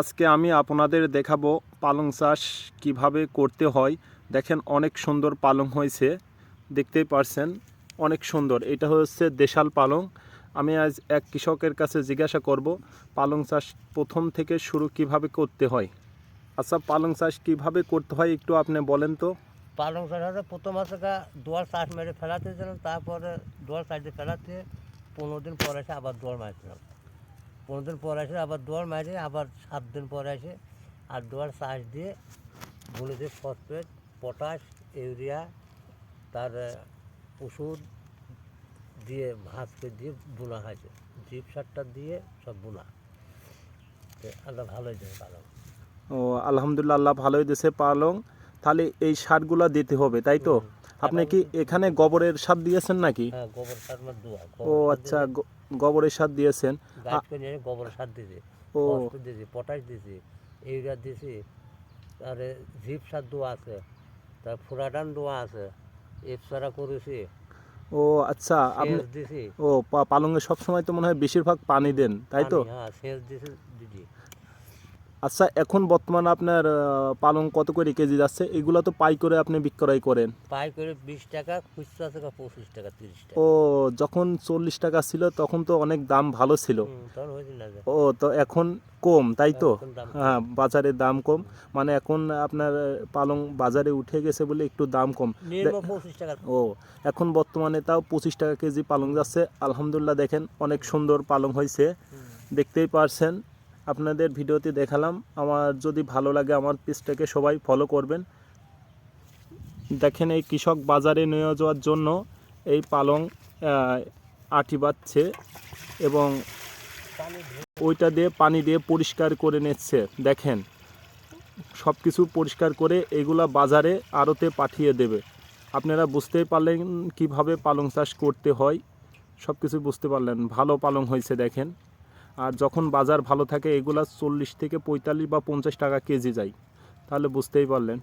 আজকে আমি আপনাদের দেখাবো পালং চাষ কীভাবে করতে হয়। দেখেন অনেক সুন্দর পালং হয়েছে, দেখতেই পারছেন, অনেক সুন্দর। এটা হচ্ছে দেশাল পালং। আমি আজ এক কৃষকের কাছে জিজ্ঞাসা করব, পালং চাষ প্রথম থেকে শুরু কীভাবে করতে হয়? আচ্ছা পালং চাষ কীভাবে করতে হয় একটু আপনি বলেন তো। পালং শাক হচ্ছে প্রথম আছে দোয়ার চাষ মেরে ফেলাতে ছিলাম তারপরে দোয়ার সাইডে ফেলাতে পনেরো দিন পর এসে আবার দোয়ার মারছিলাম। পনেরো দিন পর এসে আবার দোয়ার মারি আবার সাত দিন পর আসে। আর দোয়ার চাষ দিয়ে বলে দিয়ে ফসফেট পটাশ ইউরিয়া তার ওষুধ দিয়ে ভাঁজকে দিয়ে বোনা হয়েছে। জিপ সারটা দিয়ে সব বোনা। আল্লাহ ভালোই দেয় পালং। ও আলহামদুলিল্লাহ আল্লাহ ভালোই দিয়েছে পালং। তাহলে এই সারগুলা দিতে হবে তাই তো? আপনি কি এখানে গোবরের সার দিয়েছেন নাকি? হ্যাঁ ও আচ্ছা গোবরের সার দিয়েছেন। গাছ করে নিয়ে গোবর সার দিয়েছে ফসফেট দিয়েছি পটাশ দিয়েছে ইউরিয়া দিয়েছে। তারে জিপ সার দোয়া আছে তার ফুরাডান দোয়া আছে এপসারা করেছি। ও আচ্ছা আপনি ও পালংয়ে সব সময় তো মনে হয় বেশিরভাগ পানি দেন তাই তো? হ্যাঁ সেচ দিয়েছে দিদি। আচ্ছা এখন বর্তমানে আপনার পালং কত করে কেজি যাচ্ছে? এগুলো তো পাই করে আপনি বিক্রয় করেন। পাই করে বিশ টাকা খুচরা আছে পঁচিশ টাকা তিরিশ টাকা। ও যখন চল্লিশ টাকা ছিল তখন তো অনেক দাম ভালো ছিল। ও তো এখন কম তাই তো। হ্যাঁ বাজারে দাম কম। মানে এখন আপনার পালং বাজারে উঠে গেছে বলে একটু দাম কম। টাকা। ও এখন বর্তমানে তাও পঁচিশ টাকা কেজি পালং যাচ্ছে। আলহামদুলিল্লাহ দেখেন অনেক সুন্দর পালং হয়েছে। দেখতেই পারছেন আপনাদের ভিডিওতে দেখালাম। আমার যদি ভালো লাগে আমার পেজটাকে সবাই ফলো করবেন। দেখেন এই কৃষক বাজারে নিয়ে যাওয়ার জন্য এই পালং আটি বাচ্ছে এবং ওইটা দিয়ে পানি দিয়ে পরিষ্কার করে নিচ্ছে। দেখেন সব কিছু পরিষ্কার করে এগুলা বাজারে আড়তে পাঠিয়ে দেবে। আপনারা বুঝতেই পারলেন কীভাবে পালং চাষ করতে হয়। সব কিছু বুঝতে পারলেন। ভালো পালং হয়েছে, দেখেন। আর যখন বাজার ভালো থাকে, এগুলা চল্লিশ থেকে পঁয়তাল্লিশ বা পঞ্চাশ টাকা কেজি যায়। তাহলে বুঝতেই পারলেন।